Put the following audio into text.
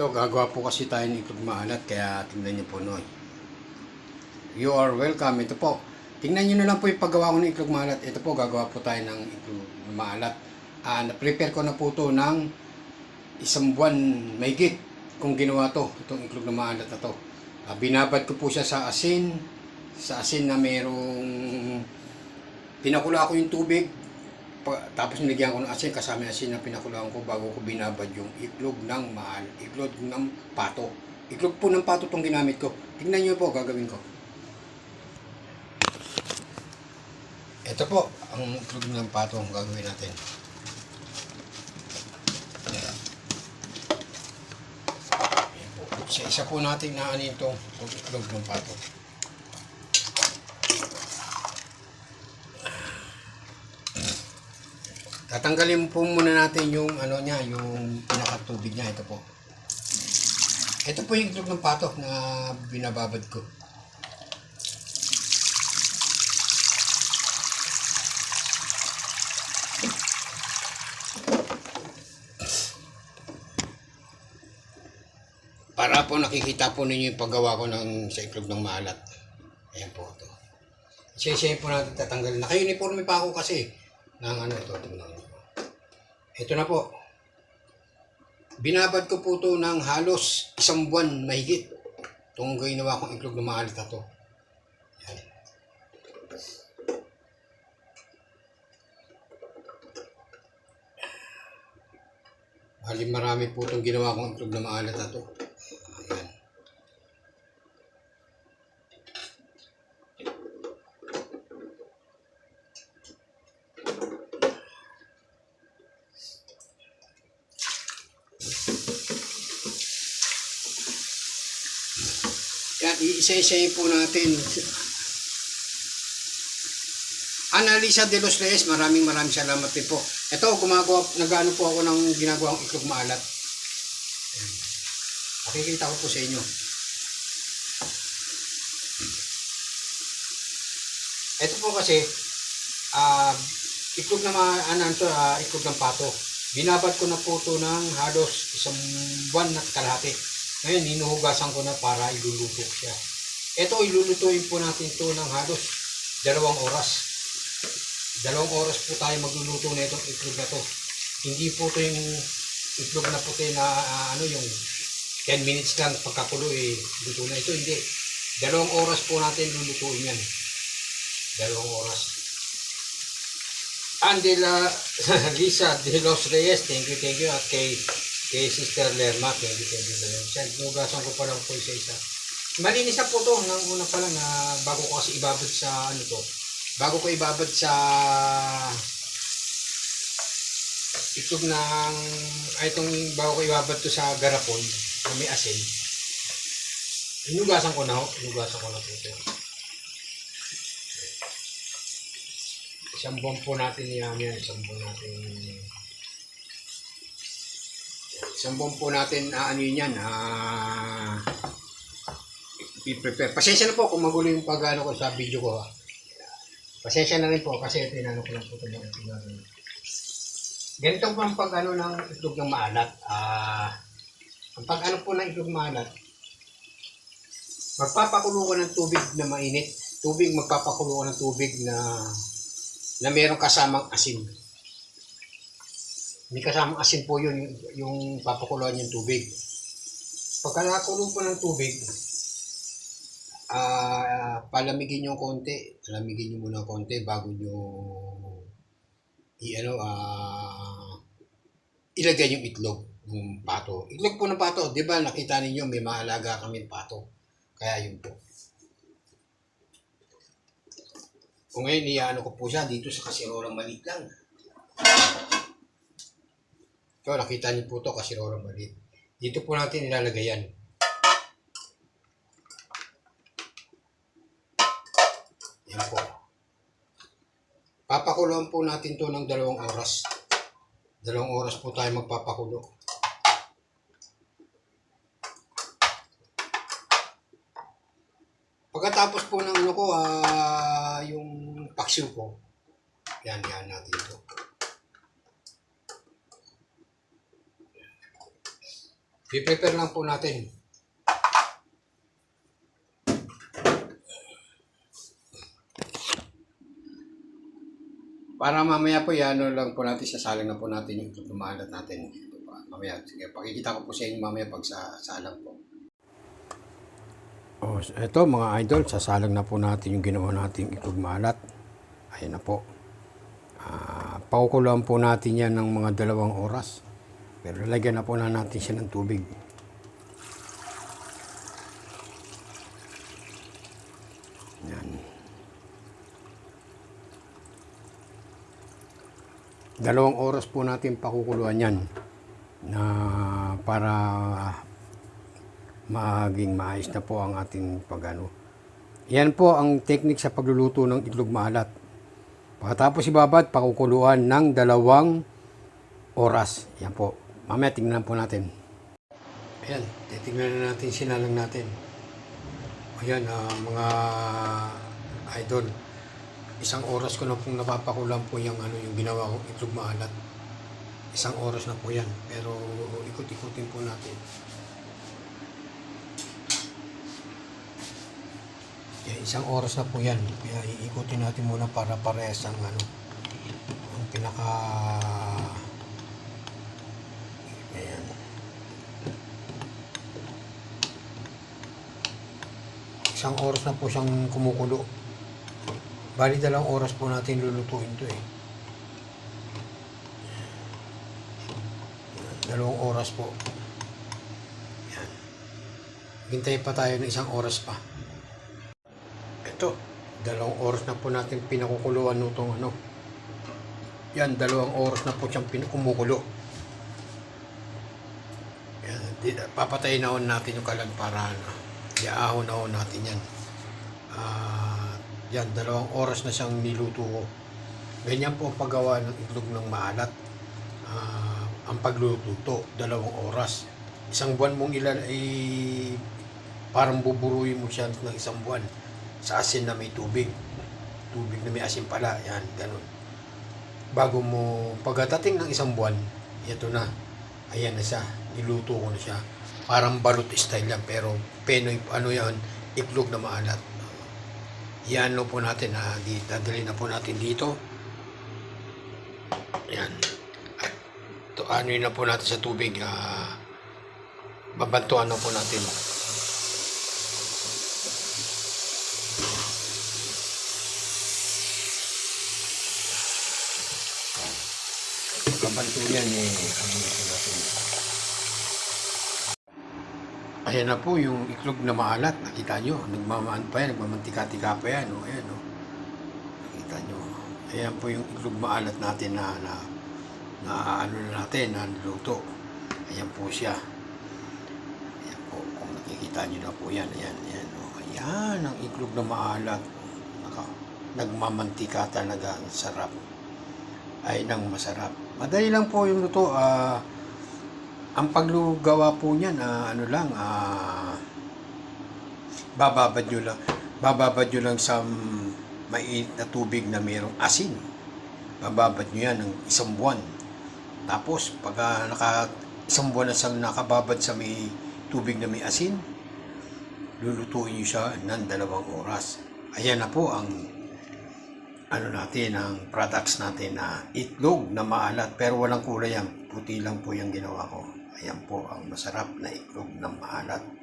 Ito, gagawa po kasi tayo ng itlog kaya tingnan niyo po noy. You are welcome. Ito po. Tingnan niyo na lang po yung paggawa ko ng itlog. Ito po, gagawa po tayo ng itlog maalat. Ah, na-prepare ko na po to ng isang buwan mahigit kung ginawa to, itong itlog na maalat na to. Ah, binabad ko po siya sa asin, sa asin na merong pinakula ko yung tubig, tapos nilagyan ko ng asin, kasama yung asin na pinakulaan ko bago ko binabad yung itlog ng mahal, itlog ng pato. Itlog po ng pato itong ginamit ko. Tingnan nyo po, gagawin ko. Ito po, ang itlog ng pato ang gagawin natin. Isa-isa po natin na ano itong itlog ng pato. Tatanggalin po muna natin yung ano niya, yung pinakatubig niya. Ito po. Ito po yung itlog ng pato na binababad ko. Para po nakikita po ninyo yung paggawa ko ng sa itlog ng maalat. Ayan po ito. Siya po natin tatanggalin. Naka-uniforme pa ako kasi ng ano ito. Tingnan niyo. Ito na po. Binabad ko po ito ng halos isang buwan mahigit. Itong ginawa kong itlog ng maalat na to. Yan. Bali marami po itong ginawa kong itlog na maalat na to. Yan, iisa-isayin po natin. Analisa de los Reyes, maraming maraming salamat din po. Ito, gumagawa, nag-ano po ako ng ginagawang itlog maalat. Ayan. Nakikita ko po sa inyo. Ito po kasi, ah, itlog na ma, ano, ito, ah, itlog ng pato. Binabad ko na po ito ng halos isang buwan at kalahati. Ngayon, hinuhugasan ko na para iluluto siya. Ito, ilulutuin po natin ito ng halos dalawang oras. Dalawang oras po tayo magluluto na itong itlog na to. Hindi po ito yung itlog na puti na ah, ano yung 10 minutes lang pagkakulo eh, luto na ito. Hindi. Dalawang oras po natin lulutuin yan. Dalawang oras. Andela Lisa de los Reyes, thank you, thank you. At kay, kay Sister Lerma, thank you. Siya, nugasan ko pa lang po isa-isa. Malinis na po to nang una pa lang na bago ko kasi ibabad sa ano to. Bago ko ibabad sa itlog ng ay itong bago ko ibabad to sa garapon na may asin. Inugasan ko na ho. Inugasan ko na po ito. Isang buwan po natin yan. Isang buwan natin isang buwan po natin ah, ano yun yan ah i-prepare. Pasensya na po kung magulo yung pag-ano ko sa video ko ha. Pasensya na rin po kasi tinano ko lang po ito ng itlog. Ganito po ang pag-ano ng itlog ng maalat. Ah, ang pag-ano po ng itlog maalat, magpapakulo ko ng tubig na mainit. Tubig, magpapakulo ko ng tubig na na mayroong kasamang asin. May kasamang asin po yun, yung, yung papakuluan yung tubig. Pagka nakulo po ng tubig, ah palamigin nyo konti. Palamigin nyo muna konti bago nyo i-ano, ah ilagay yung itlog ng pato. Itlog po ng pato, di ba nakita ninyo may maalaga kami pato. Kaya yun po. Kung ngayon, iyaano ko po siya dito sa kasirorang maliit lang. Ito, nakita niyo po ito, kasirorang maliit. Dito po natin ilalagay yan. Yan po. Papakuluan po natin to ng dalawang oras. Dalawang oras po tayo magpapakulo. Pagkatapos po ng ano ko, ah, yung paksiw ko, yan, yan natin ito. I-prepare lang po natin. Para mamaya po yan, ano lang po natin, sasalang na po natin yung maalat natin. Mamaya, sige, pakikita ko po sa inyo mamaya pag sa salang po. Oh, ito mga idol, sasalang na po natin yung ginawa nating itlog maalat. Ayan na po. Ah, pakukuloan po natin yan ng mga dalawang oras. Pero lagyan na po na natin siya ng tubig. Yan. Dalawang oras po natin pakukuluan yan na para maging maayos na po ang ating pagano. Yan po ang technique sa pagluluto ng itlog maalat. Pagkatapos ibabad, pakukuluan ng dalawang oras. Yan po. Mamaya tingnan po natin. Ayan, titignan na natin, sinalang natin. Ayan, ah, mga idol. Isang oras ko na pong napapakulan po yung, ano, yung ginawa kong itlog maalat. Isang oras na po yan. Pero ikot-ikutin po natin. Yan, isang oras na po yan. Kaya iikutin natin muna para parehas ang ano, ang pinaka Isang oras na po siyang kumukulo. Bali dalawang oras po natin lulutuin to eh. Dalawang oras po. Yan. Hintay pa tayo ng isang oras pa. Ito, dalawang oras na po natin pinakukuluan nitong ano. Yan, dalawang oras na po siyang pinakumukulo. Yan, papatayin na natin yung kalan para ano, iaahon na natin yan. Ah, yan, dalawang oras na siyang niluto ko. Ganyan po ang paggawa ng itlog ng maalat. Ah, ang pagluluto, dalawang oras. Isang buwan mong ilan ay parang buburuin mo siya ng isang buwan sa asin na may tubig. Tubig na may asin pala, yan, ganun. Bago mo, pagkatating ng isang buwan, ito na, ayan na siya, niluto ko na siya. Parang balot style yan, pero penoy, ano yan, iklog na maalat. Yan no po natin, ha, di, dadali na po natin dito. Yan. At to, ano na po natin sa tubig, ah, babantuan na po natin. Kabanto yan eh, ano ito natin. Ayan na po yung iklog na maalat. Nakita nyo, nagmamaan pa yan, nagmamantika-tika pa yan. Oh, ayan, oh. Nakita nyo. Ayan po yung iklog maalat natin na, na, na ano na natin, na niluto. Ayan po siya. Ayan po, kung nakikita nyo na po yan. Ayan, ayan. Oh. Ayan ang iklog na maalat. Naka, nagmamantika talaga. Ang sarap. Ay, nang masarap. Madali lang po yung luto. Ah, ang paglugawa po niyan, ah, ano lang, ah, bababad nyo lang, bababad nyo lang sa maiit na tubig na mayroong asin. Bababad nyo yan ng isang buwan. Tapos, pag ah, naka, isang buwan na siyang nakababad sa may tubig na may asin, lulutuin nyo siya ng dalawang oras. Ayan na po ang ano natin, ang products natin na itlog na maalat pero walang kulay yan. Puti lang po yung ginawa ko. Ayan po ang masarap na itlog na maalat.